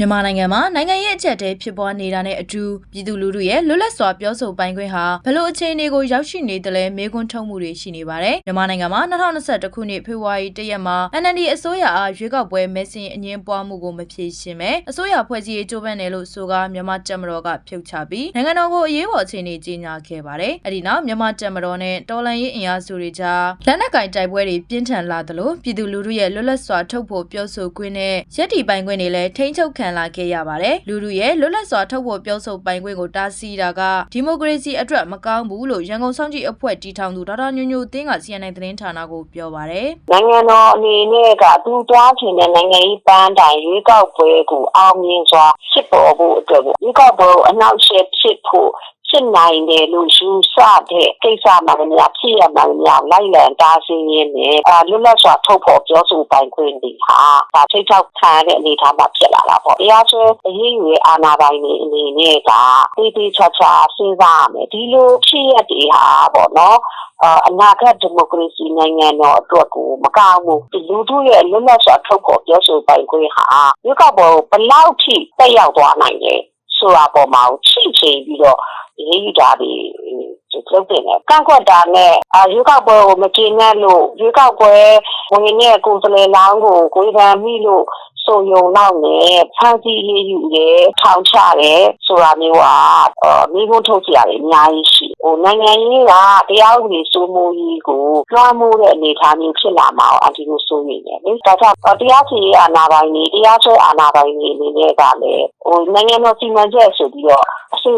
မြန်မာနိုင်ငံမှာနိုင်ငံရေးအကျပ်အတဲဖြစ်ပွားနေတာနဲ့အတူပြည်သူလူထုရဲ့လွတ်လပ်စွာပြောဆိုပိုင်ခွင့်ဟာဘလို့အခြေအနေကိုရောက်ရှိနေတယ်လဲမေးခွန်းထုတ်မှုတွေရှိနေပါတယ်။မြန်မာနိုင်ငံမှာ2021ခုနှစ်ဖေဖော်ဝါရီလရက်မှာ NLD အစိုးရအားရွေးကောက်ပွဲမဲဆင်အငင်းပွားမှုကိုမဖြေရှင်းပဲအစိုးရဖွဲ့စည်းရေးကြိုးပမ်းတယ်လို့ဆိုကာမြန်မာတက်မတော်ကဖြုတ်ချပြီးနိုင်ငံတော်ကိုအရေးပေါ်အခြေအနေကြေညာခဲ့ပါတယ်။အဲဒီနောက်မြန်မာတက်မတော်နဲ့တော်လှန်ရေးအင်အားစုတွေကြားလက်နက်ကင်တိုက်ပွဲတွေပြင်းထန်လာသလိုပြည်သူလူထုရဲ့လွတ်လပ်စွာထုတ်ဖော်ပြောဆိုခွင့်နဲ့ရည်တည်ပိုင်ခွင့်တွေလည်းထိန်းချုပ်ခံလာခဲ့ရပါတယ်။လူထုရဲ့လွတ်လပ်စွာထုတ်ဖော်ပြောဆိုပိုင်ခွင့်ကိုတားဆီးတာကဒီမိုကရေစီအတွက်မကောင်းဘူးလို့ရန်ကုန်စောင့်ကြည့်အဖွဲ့တီထောင်သူဒေါက်တာညိုညိုတင်းက CNN သတင်းဌာနကိုပြောပါတယ်နိုင်ငံတော်အနေနဲ့ကသူသွားချင်တဲ့နိုင်ငံရေးပန်းတိုင်ရွေးကောက်ပွဲကိုအောင်မြင်စွာဖြစ်ပေါ်ဖို့အတွက်ကိုရွေးကောက်ပွဲကိုအနောက်ရှေ့ဖြစ်ဖို့ ဖြစ်နိုင်တယ်လို့ယူဆတဲ့ကိစ္စမှန်များဖြစ်ရမှန်များလိုက်လံတားဆီးရင်းနဲ့အာလွတ်လပ်စွာထုတ်ဖော်ပြောဆိုပိုင်ခွင့်တွေဟာဒါထိတ်ချောက်ခံရတဲ့အနေအထားမှာဖြစ်လာတာပေါ့။တရားစွဲအရေးယူရဲ့အာဏာပိုင်တွေအနေနဲ့ကတေးသေးချာချာစဉ်းစားရမယ်ဒီလိုဖြစ်ရတဲ့ဟာပေါ့နော်။အာအနာဂတ်ဒီမိုကရေစီနိုင်ငံတော်အတွက်ကိုမကောင်းဘူးဒီလူထုရဲ့လွတ်လပ်စွာထုတ်ဖော်ပြောဆိုပိုင်ခွင့်ဟာရွေးကောက်ပွဲကိုဘယ်လောက်ထိတက်ရောက်သွားနိုင်လဲဆိုတာပေါ်မှာချိချိန်ပြီးတော့ ရေးယူတာဒီလုပ်တင်တယ်ကန့်ကွက်တာနဲ့အာရွေးကောက်ပွဲကိုမကျေနပ်လို့ရွေးကောက်ပွဲဝင်တဲ့ကိုယ်စားလှယ်လောင်းကိုကိုယ်ခံမိလို့ဆိုယုံတော့နဲ့ဖန်စီရေးယူရဲထောင်ချရဲဆိုတာမျိုးကအာမိဖို့ထုတ်ကြရတယ်အများကြီးရှိဟိုနိုင်ငံရေးကတရားဥပဒေစိုးမိုးရေးကိုလွှမ်းမိုးတဲ့အနေအထားမျိုးဖြစ်လာမှာအဒီလိုဆိုနေတယ်လေဒါကြောင့်တရားစီရင်အာဏာပိုင်တွေတရားစွဲအာဏာပိုင်တွေအနေနဲ့ကလည်းဟိုနိုင်ငံတော်စီမံချက်ဆိုပြီးတော့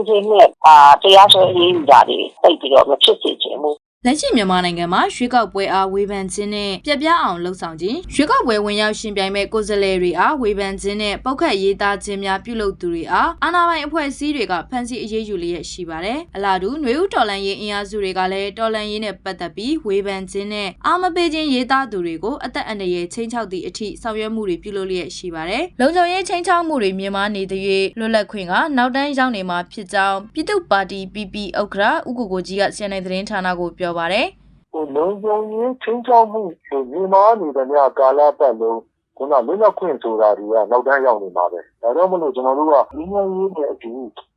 အစီအစဉ်နဲ့အာတရားစွဲရေးယူတာတွေတိတ်ပြီးတော့မဖြစ်စေချင်ဘူး။ လက်ရှိမြန်မာနိုင်ငံမှာရွေးကောက်ပွဲအားဝေဖန်ခြင်းနဲ့ပြက်ပြားအောင်လှုံ့ဆော်ခြင်းရွေးကောက်ပွဲဝင်ရောက်ရှင်ပြိုင်မဲ့ကိုယ်စားလှယ်တွေအားဝေဖန်ခြင်းနဲ့ပောက်ခတ်ရေးသားခြင်းများပြုလုပ်သူတွေအားအာဏာပိုင်အဖွဲ့အစည်းတွေကဖမ်းဆီးအရေးယူလျက်ရှိပါတယ်။အလားတူຫນွေဦးတော်လန်ရေးအင်အားစုတွေကလည်းတော်လန်ရေးနဲ့ပတ်သက်ပြီးဝေဖန်ခြင်းနဲ့အာမပေးခြင်းရေးသားသူတွေကိုအသက်အန္တရာယ်ချင်းချောက်သည့်အထိဆောင်ရွက်မှုတွေပြုလုပ်လျက်ရှိပါတယ်။လုံခြုံရေးချင်းချောက်မှုတွေမြင်မာနေသရွေ့လွတ်လပ်ခွင့်ကနောက်တန်းရောက်နေမှာဖြစ်ကြောင်းပြည်သူ့ပါတီ PP ဥက္ကရာဥက္ကိုကိုကြီးက CNN သတင်းဌာနကိုပြောပါတယ်။ဟိုလုံခြုံရေးချင်းချောက်မှုကိုညီမနေတဲ့မြကာလပတ်လုံးခုနလွတ်လပ်ခွင့်ဆိုတာတွေကနောက်တန်းရောက်နေမှာပဲဒါကြောင့်မလို့ကျွန်တော်တို့ကလူငယ်ရေးနဲ့အတူ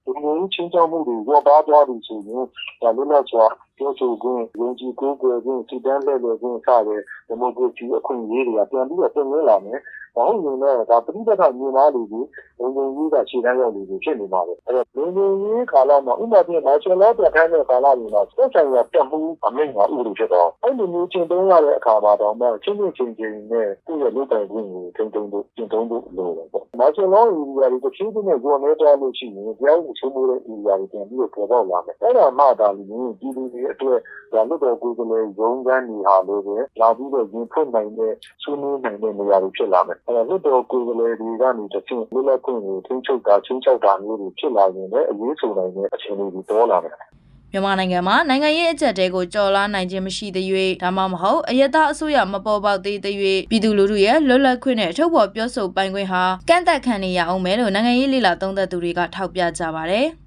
လူငယ်ရေးချင်းချောက်မှုတွေရောပါသွားပြီဆိုရင်ဒါလွတ်လပ်စွာပြောဆိုခွင့်ယုံကြည်ကိုးကွယ်ခွင့်စိတ်တမ်းလှည့်လည်ခွင့်စတဲ့ဒီမိုကရေစီအခွင့်အရေးတွေကပြန်ပြီးတော့ပြင်ရလာမယ်။ဘာလို့လဲတော့ဒါပြိပခညီမလူကြီးလုံခြုံရေးကခြေတန်းရောက်နေပြီဖြစ်နေပါပဲ။အဲ့တော့လုံခြုံရေးကာလမှာဥပမာပြမာချယ်လောပြထိုင်းတဲ့ကာလတွေမှာစက်ဆိုင်ရတက်မှုအမိန့်ကဥပဒေဖြစ်တော့အဲ့လိုမျိုးချင်းသုံးရတဲ့အခါမှာတော့မှချင်းချင်းချင်းချင်းနဲ့ကိုယ့်ရဲ့လုပ်ပိုင်ခွင့်ကိုထိန်းသိမ်းဖို့ကျင့်သုံးဖို့လိုတယ်ပေါ့။မာချယ်လောအီရီယာတွေတစ်ချင်းချင်းနဲ့ကိုယ်နဲ့တားလို့ရှိရင်ကြောက်ကိုချုံးမိုးတဲ့အီရီယာတွေပြန်ပြီးတော့ပေါ်ပေါက်လာမယ်။အဲ့ဒါမှသာလို့ပြည်သူတွေအတွက်ဒါလွတ်တော်ကိုယ်ကလေးရုံးကန်းနေဟာလို့ပဲလာပြီးတော့ရင်ဖွင့်နိုင်တဲ့ဆွေးနွေးနိုင်တဲ့နေရာတွေဖြစ်လာမယ်။အဲ့ဒါလွတ်တော်ကိုယ်ကလေးတွေကနေတစ်ချင်းလွတ်လပ်ခွင့်ကိုထိန်းချုပ်တာချင်းချောက်တာမျိုးတွေဖြစ်လာရင်လည်းအရေးဆိုနိုင်တဲ့အခြေအနေတွေပေါ်လာမယ်။မြန်မာနိုင်ငံမှာနိုင်ငံရေးအကြက်တဲကိုကြော်လာနိုင်ခြင်းမရှိသေး၍ဒါမှမဟုတ်အယက်သားအစိုးရမပေါ်ပေါက်သေးသေး၍ပြည်သူလူထုရဲ့လွတ်လပ်ခွင့်နဲ့ထုတ်ဖော်ပြောဆိုပိုင်ခွင့်ဟာကန့်သက်ခံနေရအောင်မယ်လို့နိုင်ငံရေးလေလာသုံးသပ်သူတွေကထောက်ပြကြပါတယ်။